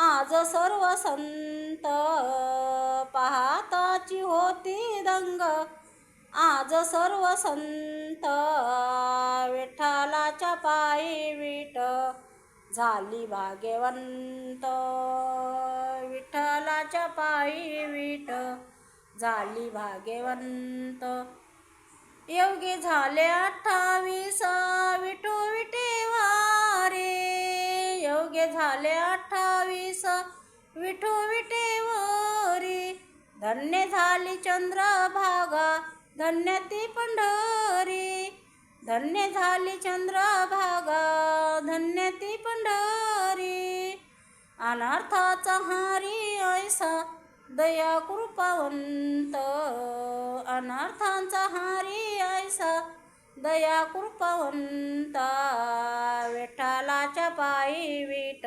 आज सर्व संत पाहताची होती दंग. आज सर्व संत विठ्ठलाच्या पायी विट. झाली भाग्यवंत. विठ्ठलाच्या पायी विट. झाली भाग्यवंत. योगी झाले अठ्ठावीस. विठू विटेवारे. योग्य झाले विठू विटेवारी धन्य झाली चंद्रभागा धन्य ती पंढरी. धन्य झाली चंद्रभागा धन्य ती पंढरी. अनर्थाचा हारी ऐसा दया कृपावंत. अनर्थांचा हारी ऐसा दया कृपावंत. विठ्ठलाच्या पायी विट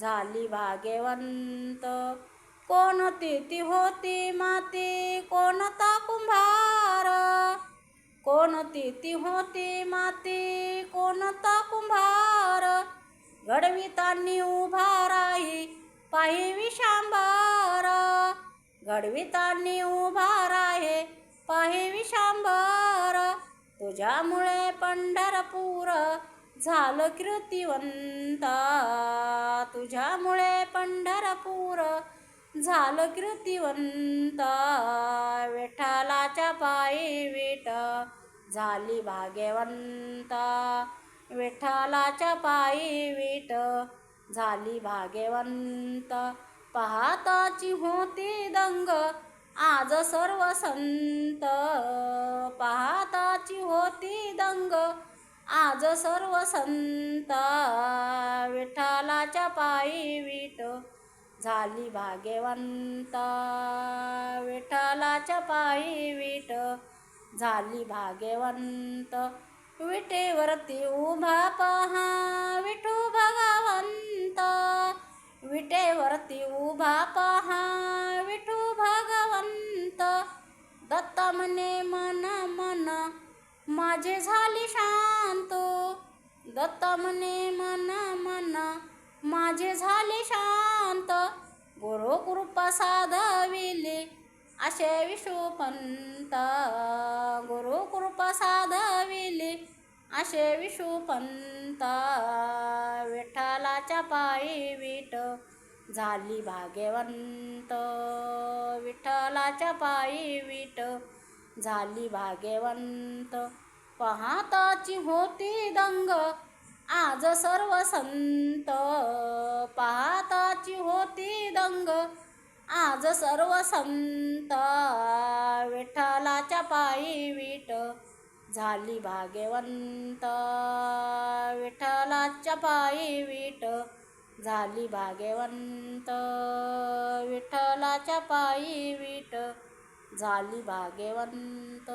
झाली भाग्यवंत. कोणती ती होती माती कोणता कुंभार? कोणती ती होती माती कोणता कुंभार? घडवितांनी उभा राही पाही विशांबार. घडवितांनी उभा राहे पाही विशांबार. तुझ्यामुळे पंढरपूर झालं कृतिवंता तुझ्यामुळे पंढरपूर. झालं कीर्तिवंत. विठ्ठलाच्या पायी विट. झाली भाग्यवंता. विठ्ठलाच्या पायी विट. झाली भाग्यवंत. पाहताची होती दंग. आज सर्व संत. पाहताची होती दंग. आज सर्व संत विठ्ठलाच्या पायी विट झाली भाग्यवंत. विठ्ठलाच्या पायी विट झाली भाग्यवंत. विटेवरती उभा पहा विठू भगवंत. विटेवरती उभा पहा विठू भगवंत. दत्त मने मन मन. माझे झाली शांत. दत्त म्हणे मन मन माझे झाले शांत. गुरु कृपा साधविले असे विषुपंत गुरु कृपा साधविले असे विषुपंत विठ्ठलाच्या पायी विट झाली भाग्यवंत. विठ्ठलाच्या पायी विट झाली भाग्यवंत. पाहताची होती दंग आज सर्व संत. पाहताची होती दंग आज सर्व संत. विठ्ठलाच्या पायी विट झाली भाग्यवंत. विठ्ठलाच्या पायी विट झाली भाग्यवंत. विठ्ठलाच्या पायी विट झाली भाग्यवंत